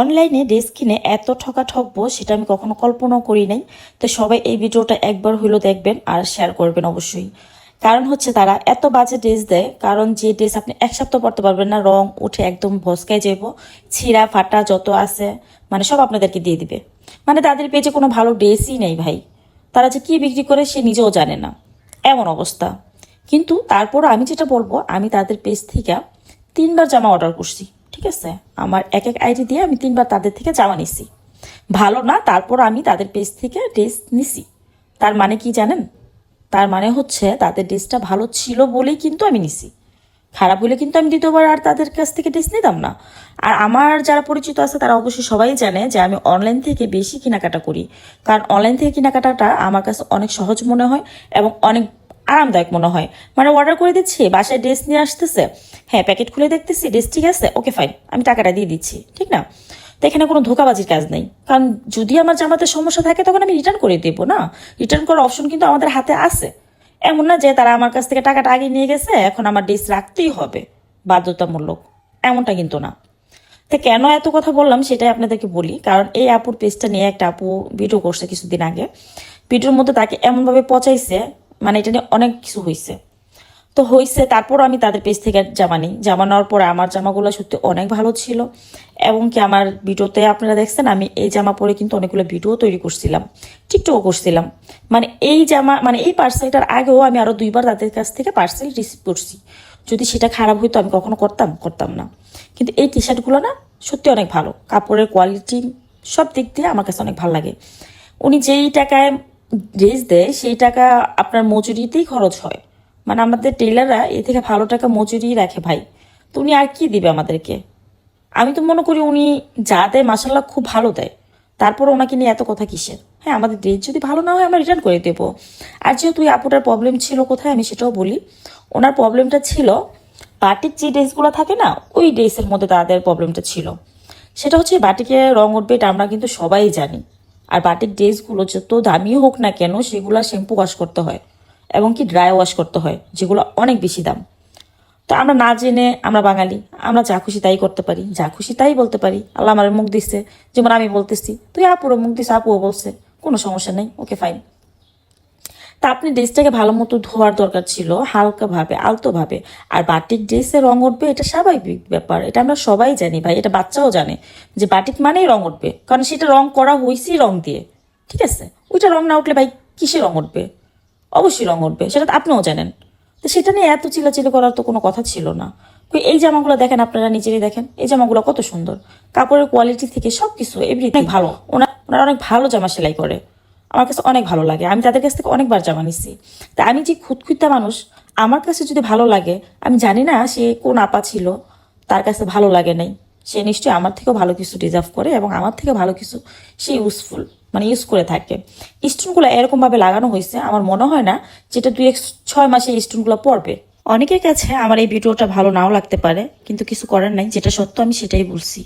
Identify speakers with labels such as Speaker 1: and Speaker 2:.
Speaker 1: অনলাইনে ড্রেস কিনে এত ঠকা ঠকবো সেটা আমি কখনো কল্পনাও করি নাই। তো সবাই এই ভিডিওটা একবার হইলেও দেখবেন আর শেয়ার করবেন অবশ্যই। কারণ হচ্ছে তারা এত বাজে ড্রেস দেয়, কারণ যে ড্রেস আপনি এক সপ্তাহ পরতে পারবেন না, রং উঠে একদম ভসকায় যাব, ছিঁড়া, ফাটা যত আছে মানে সব আপনাদেরকে দিয়ে দিবে। মানে তাদের পেজে কোনো ভালো ড্রেসই নেই ভাই। তারা যে কি বিক্রি করে সে নিজেও জানে না। এমন অবস্থা। কিন্তু তারপর আমি যেটা বলব, আমি তাদের পেজ থেকে তিনবার জামা অর্ডার করছি। ঠিক আছে? আমার এক এক আইডি দিয়ে আমি তিনবার তাদের থেকে জামা নিছি। ভালো না, তারপর আমি তাদের পেজ থেকে ড্রেস নিছি। তার মানে কি জানেন? তার মানে হচ্ছে তাদের ড্রেসটা ভালো ছিল বলেই কিন্তু আমি নিছি। খারাপ হলে কিন্তু আমি দ্বিতীয়বার আর তাদের কাছ থেকে ড্রেস নিতাম না। আর আমার যারা পরিচিত আছে, তারা অবশ্যই সবাই জানে যে আমি অনলাইন থেকে বেশি কেনাকাটা করি। কারণ অনলাইন থেকে কেনাকাটাটা আমার কাছে অনেক সহজ মনে হয় এবং অনেক আরামদায়ক মনে হয়। মানে অর্ডার করে দিচ্ছি, বাসায় ড্রেস নিয়ে আসতেছে। হ্যাঁ প্যাকেট খুলে দেখতেছি ড্রেস ঠিক আছে ওকে ফাইন আমি টাকাটা দিয়ে দিচ্ছি, ঠিক না? তো এখানে কোনো ধোকাবাজির কাজ নেই। কারণ যদি আমার জামাতে সমস্যা থাকে, তখন আমি রিটার্ন করে দেবো, না? রিটার্ন করার অপশন কিন্তু আমাদের হাতে আছে। এমন না যে তারা আমার কাছ থেকে টাকাটা আগে নিয়ে গেছে, এখন আমার ড্রেস রাখতেই হবে, বাধ্যতামূলক। এমনটা কিন্তু না। তো কেন এত কথা বললাম সেটাই আপনাদেরকে বলি। কারণ এই আপুর পেজটা নিয়ে একটা আপু ভিডিও করছে কিছুদিন আগে। ভিডিওর মধ্যে তাকে এমনভাবে পচাইছে মানে এটা নিয়ে অনেক কিছু হয়েছে তো হয়েছে তারপর আমি তাদের পেজ থেকে জামা নিই। জামা নেওয়ার পরে আমার জামাগুলো সত্যি অনেক ভালো ছিল। এবং কি আমার ভিডিওতে আপনারা দেখছেন, আমি এই জামা পরে কিন্তু অনেকগুলো ভিডিও তৈরি করছিলাম টিকটকও করছিলাম। মানে এই জামা মানে এই পার্সেলটার আগেও আমি আরও দুইবার তাদের কাছ থেকে পার্সেল রিসিভ করছি। যদি সেটা খারাপ হইতো, আমি কখনো করতাম করতাম না। কিন্তু এই টি শার্টগুলো না সত্যি অনেক ভালো। কাপড়ের কোয়ালিটি সব দিক দিয়ে আমার কাছে অনেক ভালো লাগে। উনি যেই টাকায় ড্রেস দেয়, সেই টাকা আপনার মজুরিতেই খরচ হয়। মানে আমাদের টেলাররা এ থেকে ভালো টাকা মজুরি রাখে ভাই। তো উনি আর কি দিবে আমাদেরকে? আমি তো মনে করি উনি যা দেয় মাসাল্লাহ খুব ভালো দেয়। তারপর ওনাকে নিয়ে এত কথা কিসের? হ্যাঁ আমাদের ড্রেস যদি ভালো না হয় আমরা রিটার্ন করে দেবো। আর যেহেতু এই আপুটার প্রবলেম ছিল কোথায় আমি সেটাও বলি। ওনার প্রবলেমটা ছিল বাটিক যে ড্রেসগুলো থাকে না, ওই ড্রেসের মধ্যে তাদের প্রবলেমটা ছিল। সেটা হচ্ছে বাটিকে রং উঠবে এটা আমরা কিন্তু সবাই জানি। আর বাটির ড্রেসগুলো যত দামি হোক না কেন সেগুলো শ্যাম্পু ওয়াশ করতে হয় এবং কি ড্রাই ওয়াশ করতে হয়, যেগুলো অনেক বেশি দাম। তো আমরা না জেনে আমরা বাঙালি, আমরা যা খুশি তাই করতে পারি, যা খুশি তাই বলতে পারি। আল্লাহ আমার মুখ দিচ্ছে যেমন আমি বলতেছি, তুই আপুরও মুখ দিচ্ছে আপুও বলছে, কোনো সমস্যা নেই ওকে ফাইন তা আপনি ড্রেসটাকে ভালো মতো ধোয়ার দরকার ছিল হালকাভাবে আলতোভাবে। আর বাটিক ড্রেসে রং উঠবে এটা স্বাভাবিক ব্যাপার। এটা আমরা সবাই জানি ভাই এটা বাচ্চাও জানে যে বাটিক মানেই রং উঠবে। কারণ সেটা রং করা হয়েছেই রং দিয়ে ঠিক আছে? ওইটা রং না উঠলে ভাই কিসে রং উঠবে? অবশ্যই রং উঠবে সেটা তো আপনিও জানেন। তো সেটা নিয়ে এত চিলাচিলি করার তো কোনো কথা ছিল না। এই জামাগুলো দেখেন আপনারা নিজেরই দেখেন এই জামাগুলো কত সুন্দর। কাপড়ের কোয়ালিটি থেকে সব কিছু এভরিথিং ভালো। ওনার ওনারা অনেক ভালো জামা সেলাই করে। আমার কাছে অনেক ভালো লাগে। আমি তাদের কাছ থেকে অনেকবার জামা নিচ্ছি তা আমি যে খুঁতখুঁতা মানুষ, আমার কাছে যদি ভালো লাগে, আমি জানি না সে কোন আপা ছিল, তার কাছে ভালো লাগে নাই। সে নিশ্চয়ই আমার থেকেও ভালো কিছু ডিজার্ভ করে এবং আমার থেকে ভালো কিছু সে ইউজফুল মানে ইউজ করে থাকে। স্টোনগুলো এরকমভাবে লাগানো হয়েছে, আমার মনে হয় না যেটা দুই এক ছয় মাসে স্টোনগুলো পড়বে। অনেকের কাছে আমার এই ভিডিওটা ভালো নাও লাগতে পারে, কিন্তু কিছু করার নাই, যেটা সত্য আমি সেটাই বলছি।